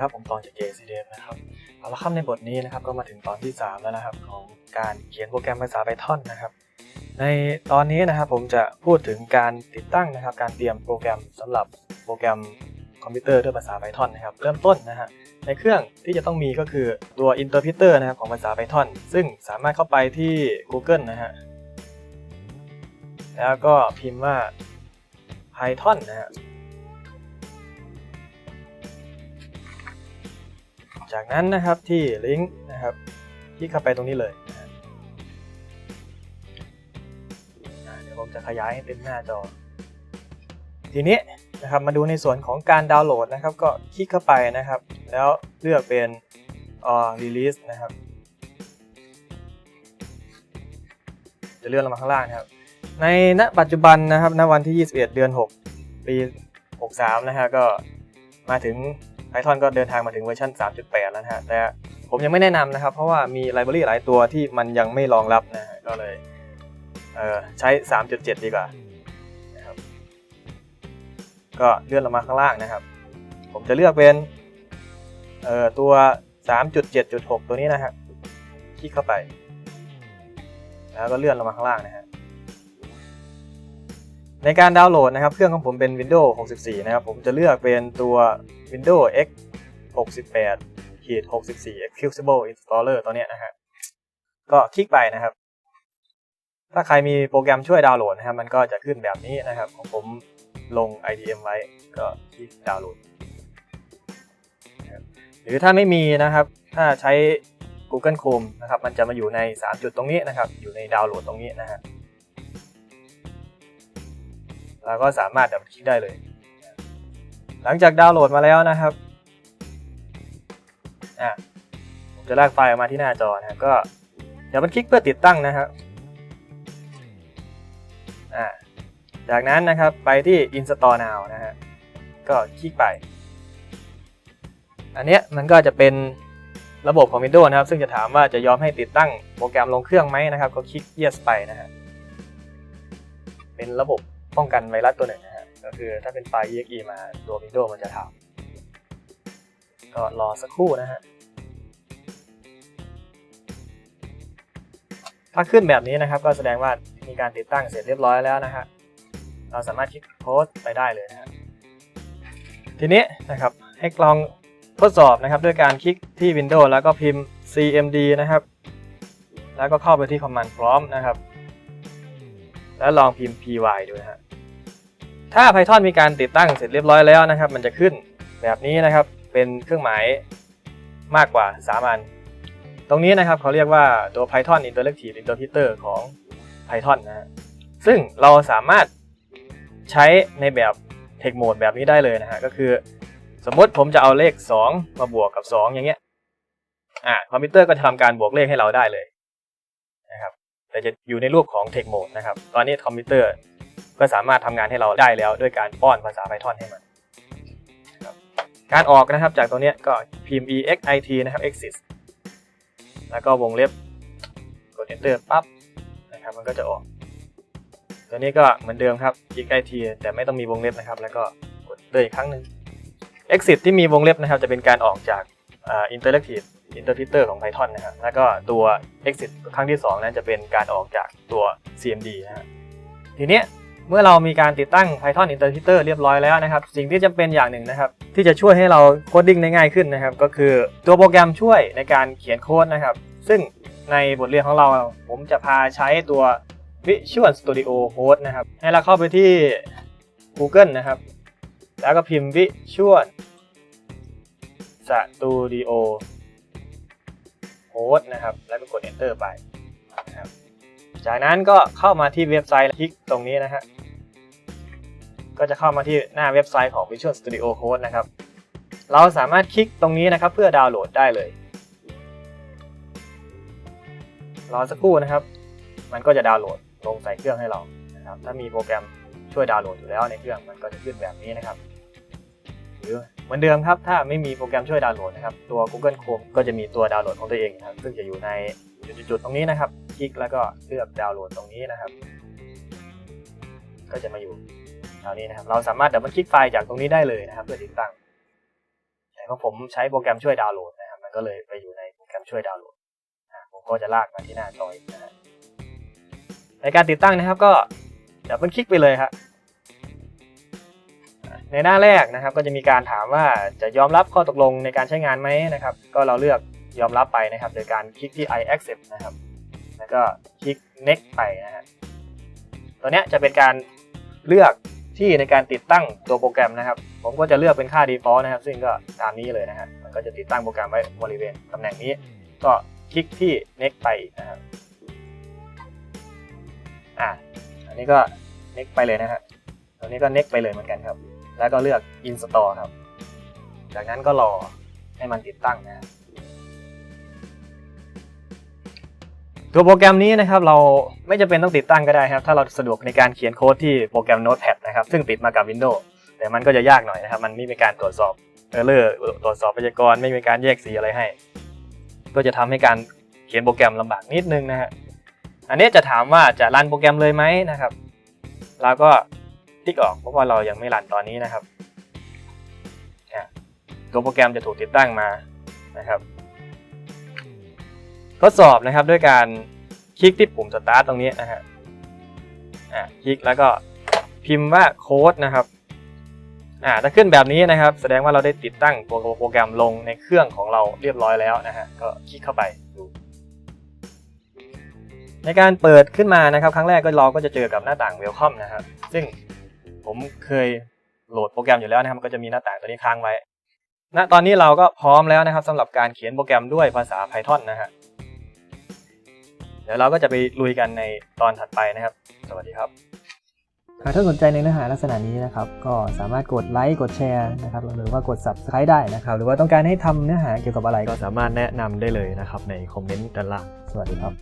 ครับ ผมตอนจากเกซีเดนะครับเอาละครับในบทนี้นะครับก็มาถึงตอนที่ 3 แล้วนะครับ ของการเขียนโปรแกรมภาษา Python นะครับ ในตอนนี้นะครับผมจะพูดถึงการติดตั้งนะครับ การเตรียมโปรแกรมสำหรับโปรแกรมคอมพิวเตอร์ด้วยภาษา Python นะครับ เริ่มต้นนะฮะในเครื่องที่จะต้องมีก็คือตัว interpreter นะครับของภาษา Python ซึ่งสามารถเข้าไปที่ Google นะฮะแล้วก็พิมพ์ว่า Python นะฮะ จากนั้นนะครับที่ลิงก์นะครับที่เข้าไปตรงนี้เลยเดี๋ยวผมจะขยายให้เต็มหน้าจอ ทีนี้นะครับมาดูในส่วนของการดาวน์โหลดนะครับ ก็คลิกเข้าไปนะครับ แล้วเลือกเป็นอ่า release นะครับจะเลื่อนลงมาข้างล่างนะครับ ในณปัจจุบันนะครับณวันที่ 21 เดือน 6 ปี 63 นะฮะก็มาถึง Python ก็เดินทางมาถึงเวอร์ชัน3.8 แล้วนะฮะ แต่ผมยังไม่แนะนำนะครับ เพราะว่ามีไลบรารีหลายตัวที่มันยังไม่รองรับนะฮะก็เลยเใช้ 3.7 ดีกว่านะครับก็เลื่อนลงมาข้างล่างนะครับ ผมจะเลือกเป็นเอ่อตัว 3.7.6 ตัวนี้นะครับคลิกเข้าไป แล้วก็เลื่อนลงมาข้างล่างนะฮะในการดาวน์โหลดนะครับ เครื่องของผมเป็น Windows 64 นะครับ ผมจะเลือกเป็นตัว Windows X 68ขีด64 Executable Installer ตัวเนี้ยนะครับก็คลิกไปนะครับ ถ้าใครมีโปรแกรมช่วยดาวน์โหลดนะครับ มันก็จะขึ้นแบบนี้นะครับ ของผมลง IDM ไว้ก็คลิกดาวน์โหลด หรือถ้าไม่มีนะครับ ถ้าใช้ Google Chrome นะครับ มันจะมาอยู่ใน 3 จุดตรงนี้นะครับ อยู่ในดาวน์โหลดตรงนี้นะฮะเราก็สามารถดับคลิกได้เลย หลังจากดาวน์โหลดมาแล้วนะครับอะผมจะลากไฟล์ออกมาที่หน้าจอนะครับก็เดี๋ยวมันคลิกเพื่อติดตั้งนะครับอะจากนั้นนะครับไปที่ install now นะฮะก็คลิกไป อันเนี้ยมันก็จะเป็นระบบของ Windows นะครับ ซึ่งจะถามว่าจะยอมให้ติดตั้งโปรแกรมลงเครื่องไหมนะครับ ก็คลิก yes ไปนะฮะเป็นระบบป้องกันไวรัสตัวหนึ่งนะ ก็คือถ้าเป็นไฟล์ exe มาตัว Windows มันจะถามก็รอสักครู่นะฮะถ้าขึ้นแบบนี้นะครับก็แสดงว่ามีการติดตั้งเสร็จเรียบร้อยแล้วนะฮะเราสามารถคลิกโพสต์ไปได้เลยนะฮะทีนี้นะครับให้ลองทดสอบนะครับด้วยการคลิกที่ Windows แล้วก็พิมพ์ cmd นะครับ แล้วก็เข้าไปที่ command prompt นะครับ แล้วลองพิมพ์ py ดูนะฮะ ถ้า Python มีการติดตั้งเสร็จเรียบร้อยแล้วนะครับ มันจะขึ้นแบบนี้นะครับ เป็นเครื่องหมายมากกว่า3อันตรงนี้นะครับเขาเรียกว่าตัว Python Interactive Interpreter ของ Python นะฮะซึ่งเราสามารถใช้ในแบบ Text Mode แบบนี้ได้เลยนะฮะ ก็คือ สมมติผมจะเอาเลข 2 มาบวกกับ 2 อย่างเงี้ย อ่าคอมพิวเตอร์ก็จะทำการบวกเลขให้เราได้เลยนะครับ แต่จะอยู่ในรูปของ Text Mode นะครับ ตอนนี้คอมพิวเตอร์ ก็สามารถทำงานให้เราได้แล้วด้วยการป้อนภาษา Python ให้มันการออกนะครับจากตัวนี้ก็พิมพ์ exit นะครับ exit แล้วก็วงเล็บกด enter ปั๊บนะครับมันก็จะออก ตัวนี้ก็เหมือนเดิมครับ exit แต่ไม่ต้องมีวงเล็บนะครับ แล้วก็กดเ enter อีกครั้งหนึ่ง exit ที่มีวงเล็บนะครับ จะเป็นการออกจากอ่า interactive interpreter ของ Python นะครับแล้วก็ตัว exit ครั้งที่ 2 นั้นจะเป็นการออกจากตัว cmd นะฮะทีเนี้ย เมื่อเรามีการติดตั้ง Python interpreter เรียบร้อยแล้วนะครับ สิ่งที่จำเป็นอย่างหนึ่งนะครับ ที่จะช่วยให้เราโคดดิ้งได้ง่ายขึ้นนะครับ ก็คือตัวโปรแกรมช่วยในการเขียนโค้ดนะครับ ซึ่งในบทเรียนของเรา ผมจะพาใช้ตัว Visual Studio Code นะครับ ให้เราเข้าไปที่ Google นะครับ แล้วก็พิมพ์ Visual Studio Code นะครับ แล้วก็กด Enter ไปนะครับจากนั้นก็เข้ามาที่เว็บไซต์คลิกตรงนี้นะฮะ ก็จะเข้ามาที่หน้าเว็บไซต์ของ Visual Studio Code นะครับ เราสามารถคลิกตรงนี้นะครับเพื่อดาวน์โหลดได้เลย รอสักครู่นะครับ มันก็จะดาวน์โหลดลงใส่เครื่องให้เรานะครับ ถ้ามีโปรแกรมช่วยดาวน์โหลดอยู่แล้วในเครื่องมันก็จะขึ้นแบบนี้นะครับ หรือเหมือนเดิมครับ ถ้าไม่มีโปรแกรมช่วยดาวน์โหลดนะครับ ตัว Google Chrome ก็จะมีตัวดาวน์โหลดของตัวเองนะครับ ซึ่งจะอยู่ในจุดๆตรงนี้นะครับ คลิกแล้วก็เลือกดาวน์โหลดตรงนี้นะครับ ก็จะมาอยู่ แถวนี้นะครับเราสามารถดับเบิลคลิกไฟล์จากตรงนี้ได้เลยนะครับ เพื่อติดตั้งใช้ของผมใช้โปรแกรมช่วยดาวน์โหลดนะครับมันก็เลยไปอยู่ในโปรแกรมช่วยดาวน์โหลดผมก็จะลากมาที่หน้าจออีกนะฮะในการติดตั้งนะครับก็ดับเบิลคลิกไปเลยครับในหน้าแรกนะครับก็จะมีการถามว่าจะยอมรับข้อตกลงในการใช้งานไหมนะครับ ก็เราเลือกยอมรับไปนะครับ โดยการคลิกที่ I accept นะครับ แล้วก็คลิก next ไปนะฮะตัวเนี้ยจะเป็นการเลือก ที่ในการติดตั้งตัวโปรแกรมนะครับ ผมก็จะเลือกเป็นค่า default นะครับ ซึ่งก็ตามนี้เลยนะฮะมันก็จะติดตั้งโปรแกรมไว้บริเวณตำแหน่งนี้ ก็คลิกที่ next ไปนะครับอะอันนี้ก็ next ไปเลยนะฮะตัวนี้ก็ next ไปเลยเหมือนกันครับ แล้วก็เลือก install ครับ จากนั้นก็รอให้มันติดตั้งนะฮะ ตัวโปรแกรมนี้นะครับเราไม่จำเป็นต้องติดตั้งก็ได้ครับ ถ้าเราสะดวกในการเขียนโค้ดที่โปรแกรม Notepad นะครับ ซึ่งติดมากับ Windows แต่มันก็จะยากหน่อยนะครับ มันไม่มีการตรวจสอบเออร์เลอร์ตรวจสอบพยากรณ์ไม่มีการแยกสีอะไรให้ ก็จะทำให้การเขียนโปรแกรมลำบากนิดนึงนะฮะอันนี้จะถามว่าจะรันโปรแกรมเลยไหมนะครับเราก็ติ๊กออกเพราะว่าเรายังไม่รันตอนนี้นะครับตัวโปรแกรมจะถูกติดตั้งมานะครับ ทดสอบนะครับด้วยการคลิกที่ปุ่มสตาร์ทตรงนี้นะฮะอ่าคลิกแล้วก็พิมพ์ว่าโค้ดนะครับอ่าถ้าขึ้นแบบนี้นะครับ แสดงว่าเราได้ติดตั้งตัวโปรแกรมลงในเครื่องของเราเรียบร้อยแล้วนะฮะก็คลิกเข้าไปดูในการเปิดขึ้นมานะครับ ครั้งแรกก็เราก็จะเจอกับหน้าต่าง Welcome นะครับ ซึ่งผมเคยโหลดโปรแกรมอยู่แล้วนะครับมันก็จะมีหน้าต่างตัวนี้ค้างไว้ณตอนนี้เราก็พร้อมแล้วนะครับสำหรับการเขียนโปรแกรมด้วยภาษา Python นะฮะ ดี๋ยวเราก็จะไปลุยกันในตอนถัดไปนะครับ สวัสดีครับหากท่านสนใจในเนื้อหาลักษณะนี้นะครับ ก็สามารถกดไลค์กดแชร์นะครับหรือว่ากด subscribe ได้นะครับ หรือว่าต้องการให้ทำเนื้อหาเกี่ยวกับอะไรก็สามารถแนะนำได้เลยนะครับในคอมเมนต์ด้านล่าง สวัสดีครับ